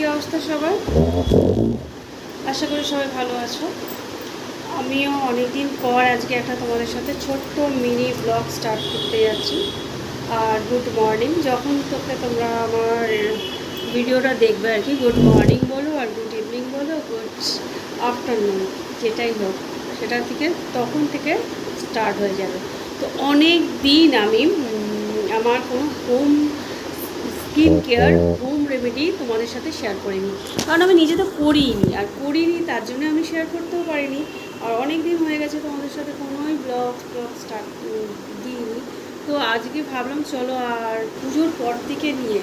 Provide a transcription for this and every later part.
কী অবস্থা সবার? আশা করি সবাই ভালো আছো। আমিও অনেকদিন পর আজকে একটা তোমাদের সাথে ছোট্ট মিনি ব্লগ স্টার্ট করতে যাচ্ছি। আর গুড মর্নিং যখন তোকে তোমরা আমার ভিডিওটা দেখবে আর কি গুড মর্নিং বলো আর গুড ইভিনিং বলো গুড আফটারনুন যেটাই হোক, সেটা থেকে তখন থেকে স্টার্ট হয়ে যাবে। তো অনেক দিন আমি আমার কোনো হোম স্কিন কেয়ার রেমেডি তোমাদের সাথে শেয়ার করিনি। কারণ আমি নিজে তো করিনি, আর করিনি তার জন্য আমি শেয়ার করতেও পারিনি। আর অনেক দিন হয়ে গেছে তোমাদের সাথে কোনোই ব্লগ ব্লগ স্টার্ট দিইনি। তো আজকে ভাবলাম চলো আর পুজোর পর থেকে নিয়ে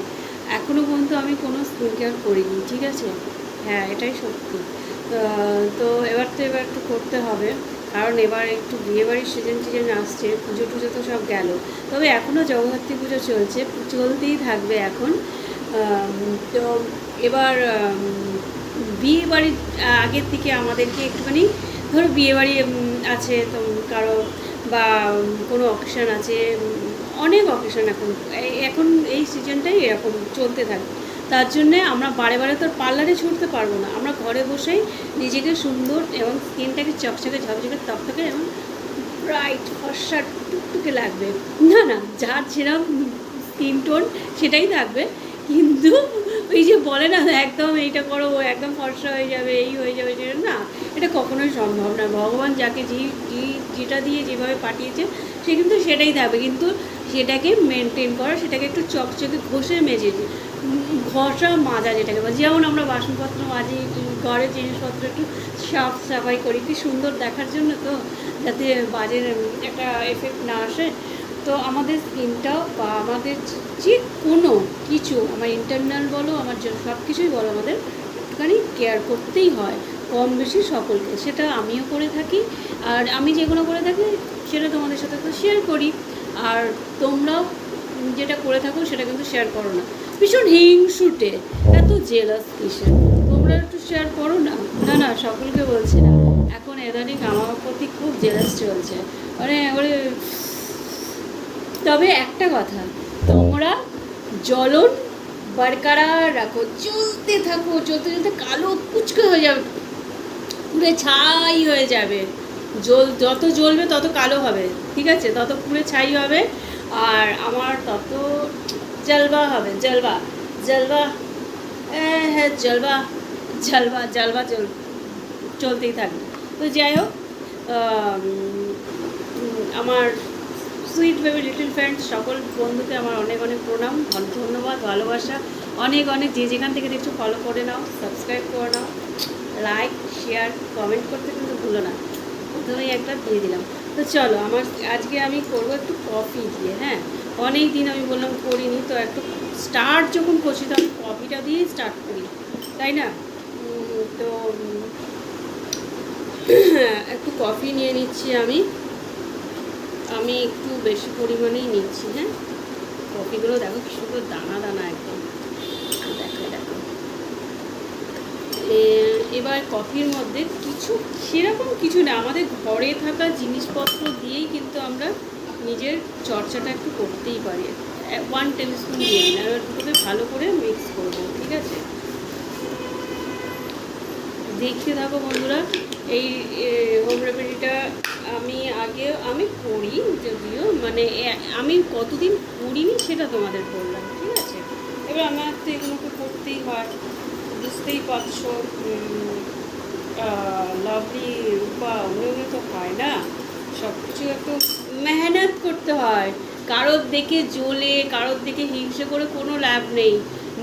এখনও পর্যন্ত আমি কোনো স্কিন কেয়ার করিনি, ঠিক আছে? হ্যাঁ এটাই সত্যি। তো- এবার তো, এবার একটু করতে হবে। কারণ এবার একটু বিয়েবাড়ির সিজন টিজন আসছে, পুজো টুজো তো সব গেল। তবে এখনও জগদ্ধাত্রী পুজো চলছে, চলতেই থাকবে এখন। তো এবার বিয়ে বাড়ির আগের থেকে আমাদেরকে একটুখানি, ধরো বিয়ে বাড়ি আছে, তো কারও বা কোনো অকেশন আছে অনেক অকেশন এখন এখন এই সিজনটাই এরকম চলতে থাকে। তার জন্যে আমরা বারে বারে তো পার্লারে ছুটতে পারব না। আমরা ঘরে বসেই নিজেকে সুন্দর এবং স্কিনটাকে চকচকে, ঝকঝকে তকতকে এবং ব্রাইট ফর্সা, টুকটুকে লাগবে। না না, যার যেরকম স্কিন টোন সেটাই থাকবে। কিন্তু ওই যে বলে না, একদম এইটা করো, ও একদম ফর্সা হয়ে যাবে, এই হয়ে যাবে সেটা না, এটা কখনোই সম্ভব না। ভগবান যাকে যে যেটা দিয়ে যেভাবে পাঠিয়েছে, সে কিন্তু সেটাই থাকবে কিন্তু সেটাকে মেনটেন করা, সেটাকে একটু চকচকে ঘষে মেজে ঘষা মাজা যেটাকে বলে। যেমন আমরা বাসনপত্র মাজি ঘরের জিনিসপত্র একটু সাফ সাফাই করি। কি সুন্দর দেখার জন্য তো, যাতে বাজের একটা এফেক্ট না আসে। তো আমাদের স্কিনটা বা আমাদের যে কোনো কিছু, আমার ইন্টারনাল বলো, আমার জন্য সব কিছুই বলো, আমাদের একটুখানি কেয়ার করতেই হয়, কম বেশি সকলকে। সেটা আমিও করে থাকি। আর আমি যেগুলো করে থাকি, সেটা তোমাদের সাথে তো শেয়ার করি। আর তোমরাও যেটা করে থাকো, সেটা কিন্তু শেয়ার করো না। ভীষণ হিংসুটে, এত জেলাস কিসের? তোমরা একটু শেয়ার করো না? না না, সকলকে বলছি না। এখন এদানিক আমার প্রতি খুব জেলাস চলছে। মানে ওরে তবে একটা কথা তোমরা জ্বলন বরকরার রাখো চলতে থাকো চলতে চলতে কালো কুচকে হয়ে যাবে পুরে ছাই হয়ে যাবে। জল যত জ্বলবে তত কালো হবে ঠিক আছে? তত পুরে ছাই হবে আর আমার তত জলবা হবে জলবা জলবা হ্যাঁ হ্যাঁ জলবা জলবা জলবা চল চলতেই থাকবে। তো যাই হোক আমার সুইট বেবি লিটল ফ্রেন্ডস, সকল বন্ধুকে আমার অনেক অনেক প্রণাম ধন- ধন্যবাদ, ভালোবাসা, অনেক অনেক যে যেখান থেকে দেখছ ফলো করে নাও সাবস্ক্রাইব করে নাও লাইক শেয়ার কমেন্ট করতে কিন্তু ভুলো না। প্রথমেই একটা দিয়ে দিলাম। তো চলো, আমার আজকে আমি করব একটু কফি দিয়ে হ্যাঁ? অনেক দিন আমি বললাম করিনি, তো একটু স্টার্ট যখন করছি তো আমি কফিটা দিয়েই স্টার্ট করি, তাই না? তো, একটু কফি নিয়ে নিচ্ছি আমি। আমি একটু বেশি পরিমাণেই নিচ্ছি হ্যাঁ? কফিগুলো দেখো কি সুন্দর দানা দানা একদম। দেখো দেখো। এবার কফির মধ্যে কিছু, সেরকম কিছু না, আমাদের ঘরে থাকা জিনিসপত্র দিয়েই কিন্তু আমরা নিজের চর্চাটা একটু করতেই পারি। ওয়ান টেবিল স্পুন দিয়ে এবার দুটোকে ভালো করে মিক্স করব, ঠিক আছে? দেখতে থাকো বন্ধুরা, এই হোম রেমেডিটা আমি আগে, আমি করি যদিও মানে আমি কতদিন করিনি সেটা তোমাদের বললাম, ঠিক আছে? এবার আমার তো এগুলোকে করতেই হয়, বুঝতেই পারছ লাভলি রূপা অন্য তো হয় না সব কিছু একটু মেহনত করতে হয়, কারোর দেখে জ্বলে, কারোর দেখে হিংসে করে কোনো লাভ নেই,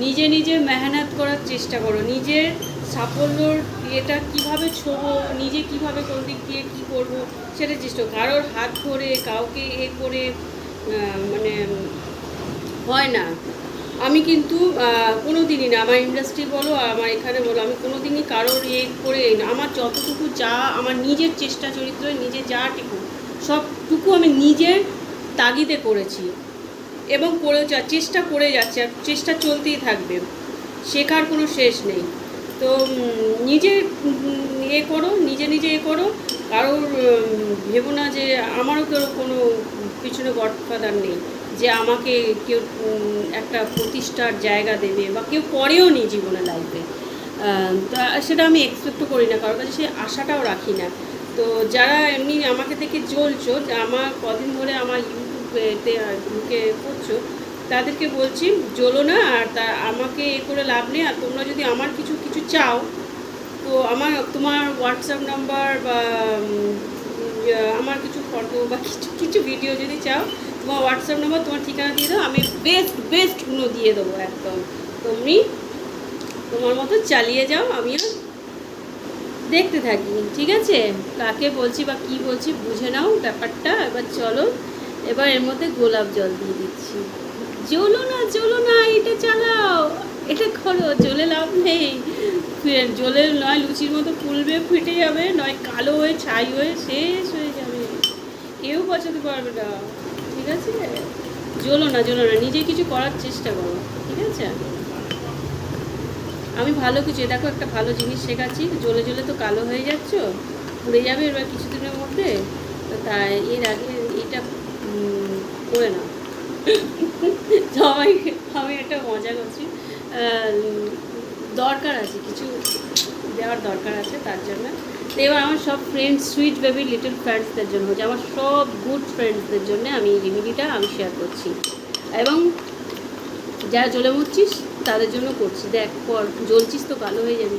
নিজে নিজে মেহনত করার চেষ্টা করো, নিজের সাফল্যর ইয়েটা কীভাবে ছোবো, নিজে কীভাবে কোন দিক দিয়ে কী করব, সেটা চেষ্টা কারোর হাত ধরে, কাউকে এ করে মানে হয় না। আমি কিন্তু কোনো দিনই না। আমার ইন্ডাস্ট্রি বলো, আমার এখানে বলো, আমি কোনো দিনই কারোর ইয়ে করে আমার যতটুকু যা, আমার নিজের চেষ্টা চরিত্র, নিজে যাটুকু সবটুকু আমি নিজের তাগিদে করেছি। এবং করে চেষ্টা করে যাচ্ছে, আর চেষ্টা চলতেই থাকবে। শেখার কোনো শেষ নেই। তো নিজে এ করো, নিজে নিজে এ করো। কারোর ভেবো না যে আমারও কেউ কোনো পিছনে গডফাদার নেই, যে আমাকে কেউ একটা প্রতিষ্ঠার জায়গা দেবে বা কেউ করেও নি জীবনে লাইফে তা, সেটা আমি এক্সপেক্টও করি না, কারোর কাছে সেই আশাটাও রাখি না। তো, যারা এমনি আমাকে দেখে চলছো আমার কদিন ধরে আমার ইউটিউবেতে ঢুকে করছ তাদেরকে বলছি, জ্বলো না আর তা আমাকে এ করে লাভ নেই। আর তোমরা যদি আমার কিছু কিছু চাও, তো আমার, তোমার হোয়াটসঅ্যাপ নাম্বার বা আমার কিছু ফটো বা কিছু কিছু ভিডিও যদি চাও, তোমার হোয়াটসঅ্যাপ নাম্বার তোমার ঠিকানা দিয়ে দাও, আমি বেস্ট বেস্ট বেস্টগুলো দিয়ে দেবো একদম। তুমি তোমার মতো চালিয়ে যাও আমিও দেখতে থাকি, ঠিক আছে? কাকে বলছি বা কি বলছি, বুঝে নাও ব্যাপারটা। এবার চলো, এবার এর মধ্যে গোলাপ জল দিয়ে দিচ্ছি। জ্বলো না জ্বলো না, এটা চালাও। এটা করো, জ্বলে লাভ নেই। জ্বলে নয়, লুচির মতো ফুলবে, ফেটে যাবে, নয় কালো হয়ে, ছাই হয়ে, শেষ হয়ে যাবে। কেউ বাঁচাতে পারবে না, ঠিক আছে? জ্বলো না জ্বলো না, নিজে কিছু করার চেষ্টা করো, ঠিক আছে? আমি ভালো কিছু দেখো একটা ভালো জিনিস শেখাচ্ছি, জ্বলে জ্বলে তো কালো হয়ে যাচ্ছ, পুড়ে যাবে এবার কিছুদিনের মধ্যে, তো তাই এর আগে এটা করে নাও। সবাই, আমি একটা মজা করছি। দরকার আছে, কিছু দেওয়ার দরকার আছে তার জন্য। তো এবার আমার সব ফ্রেন্ডস সুইট বেবি লিটল ফ্রেন্ডসদের জন্য হচ্ছে, আমার সব গুড ফ্রেন্ডসদের জন্য আমি এই রেমিডিটা আমি শেয়ার করছি। এবং যারা জ্বলে মরছিস, তাদের জন্য করছি। দেখ, পর, জ্বলছিস তো কালো হয়ে যাবি।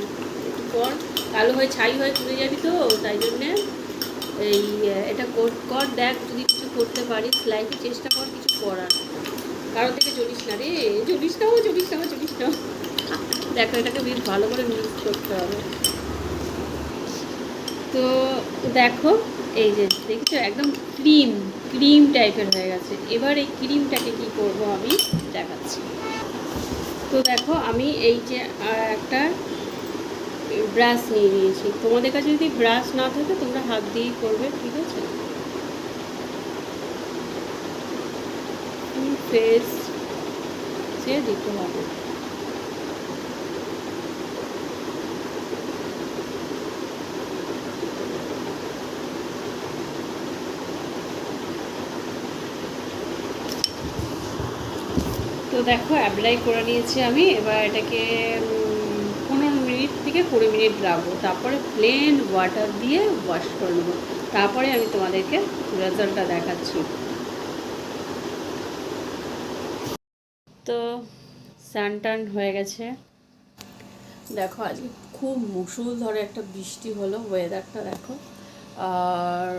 একটু পর, কালো হয়ে, ছাই হয়ে চলে যাবি তো, তাই জন্যে এই এটা কর দেখ, যদি কিছু করতে পারিস লাইফে চেষ্টা কর, কিছু করার কারও থেকে জ্বলিস না রে। জ্বলিস না ও জ্বলিস না জ্বলিস না দেখো, এটাকে বেশ ভালো করে মিক্স করতে হবে। তো দেখো, এই যে দেখছ, একদম ক্রিম ক্রিম টাইপের হয়ে গেছে। এবার এই ক্রিমটাকে কি করব আমি দেখাচ্ছি। তো দেখো, আমি এই যে একটা ব্রাশ নিয়ে নিয়েছি। তোমাদের কাছে যদি ব্রাশ না থাকে, তোমরা হাত দিয়েই করবে, ঠিক আছে? ফেস সে দিতে হবে? তো দেখো অ্যাপ্লাই করে নিয়েছি আমি। এবার এটাকে পনেরো মিনিট থেকে কুড়ি মিনিট রাখব তারপরে প্লেন ওয়াটার দিয়ে ওয়াশ করে নেব। তারপরে আমি তোমাদেরকে রেজাল্টটা দেখাচ্ছি। তো স্নান টান হয়ে গেছে। দেখো, আজকে খুব মুসুলধরে একটা বৃষ্টি হলো ওয়েদারটা দেখো। আর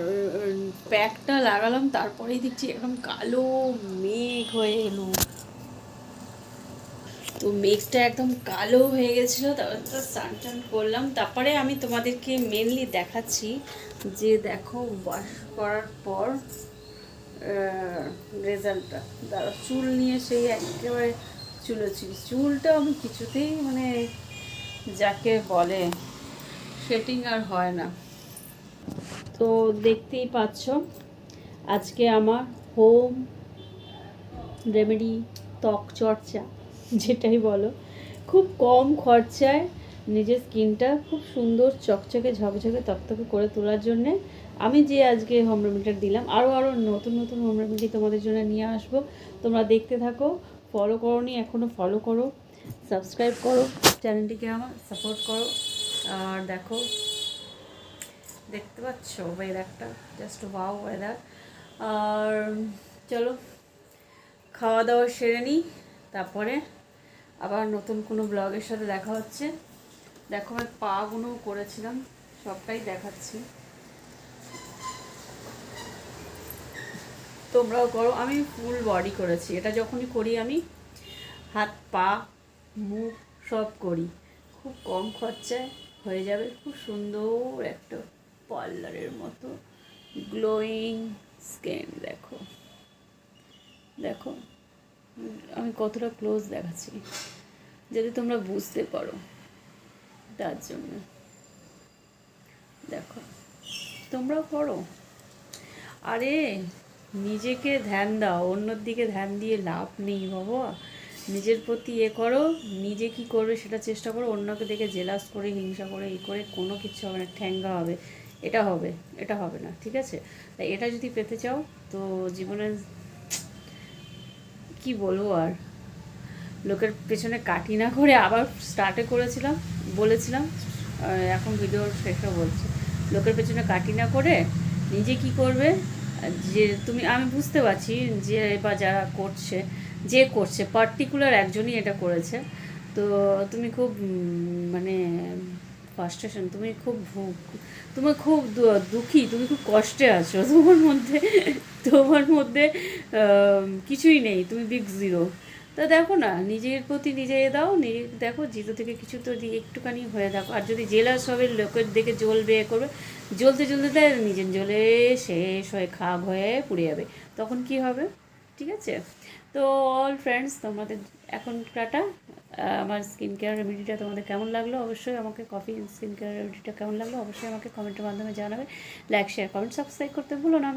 প্যাকটা লাগালাম, তারপরেই দেখছি একদম কালো মেঘ হয়ে এলো। তো মেঘটা একদম কালো হয়ে গেছিল, তারপর তো স্নান করলাম। তারপরে আমি তোমাদেরকে মেনলি দেখাচ্ছি যে দেখো ওয়াশ করার পর রেজাল্টটা। দাঁড়া চুল নিয়ে সেই একেবারে চুলোছি চুলটা আমি কিছুতেই মানে যাকে বলে সেটিং আর হয় না। তো দেখতেই পাচ্ছ, আজকে আমার হোম রেমেডি ত্বক চর্চা, যেটাই বলো, খুব কম খরচায় নিজের স্কিনটা খুব সুন্দর, চকচকে, ঝকঝকে, তকতকে করে তোলার জন্যে আমি যে আজকে হোম রেমেডিটা দিলাম আরও আরও নতুন নতুন হোম রেমেডি তোমাদের জন্য নিয়ে আসব। তোমরা দেখতে থাকো ফলো করো নি এখনও ফলো করো সাবস্ক্রাইব করো চ্যানেলটিকে আমার সাপোর্ট করো। আর দেখো, দেখতে পাচ্ছ ওয়েদারটা জাস্ট ওয়াও ওয়েদার আর চলো খাওয়া দাওয়া সেরে নিই তারপরে আবার নতুন কোনো ব্লগের সাথে দেখা হচ্ছে। দেখো আমি পাগুলো করেছিলাম, সবটাই দেখাচ্ছি। তোমরাও করো, আমি ফুল বডি করেছি। এটা যখনই করি আমি, হাত, পা, মুখ, সব করি। খুব কম খরচায় হয়ে যাবে, খুব সুন্দর একটা পার্লারের মতো গ্লোয়িং স্কিন দেখো। দেখো, আমি কতটা ক্লোজ দেখাচ্ছি। যদি তোমরা বুঝতে পারো। তার জন্য। দেখো, তোমরাও করো আরে, নিজেকে ধ্যান দাও, অন্যর দিকে ধ্যান দিয়ে লাভ নেই বাবা। নিজের প্রতি এ করো, নিজে কি করবে সেটা চেষ্টা করো, অন্যকে দেখে জেলাস করে, হিংসা করে এই করে, কোনো কিছু হবে না, ঠ্যাঙ্গা হবে। এটা হবে এটা হবে না, ঠিক আছে? তাই এটা যদি পেতে চাও, তো জীবনের কি বলব আর? লোকের পেছনে কাটি না করে আবার স্টার্টে করেছিলাম। বলেছিলাম এখন ভিডিওর শেষে বলছি। লোকের পেছনে কাটি না করে নিজে কি করবে? যে তুমি, আমি বুঝতে পারছি যে বা যারা করছে, যে করছে পার্টিকুলার একজনই এটা করেছে। তো তুমি খুব মানে ফার্স্টেশন তুমি খুব ভু- তুমি খুব দুঃখী, তুমি খুব কষ্টে আছো। তোমার মধ্যে তোমার মধ্যে কিছুই নেই, তুমি বিগ জিরো তা দেখো না নিজের প্রতি নিজে দাও নিজে দেখো জিরো থেকে কিছু তো দিয়ে একটুখানি হয়ে দেখো আর যদি জেলাস হবে লোকের দেখে জ্বলবে করবে জ্বলতে জ্বলতে দেয় নিজের জ্বলে শেষ হয়ে খাগ হয়ে পুড়ে যাবে। তখন কি হবে? ঠিক আছে? তো অল ফ্রেন্ডস তোমাদের এখন আহ, আমার স্কিন কেয়ার রেমেডিটা তোমাদের কেমন লাগল? অবশ্যই আমাকে কফি স্কিন কেয়ার রেমেডিটা কেমন লাগল? অবশ্যই আমাকে কমেন্টের মাধ্যমে জানাবে। লাইক শেয়ার কমেন্ট সাবস্ক্রাইব করতে ভুলো না।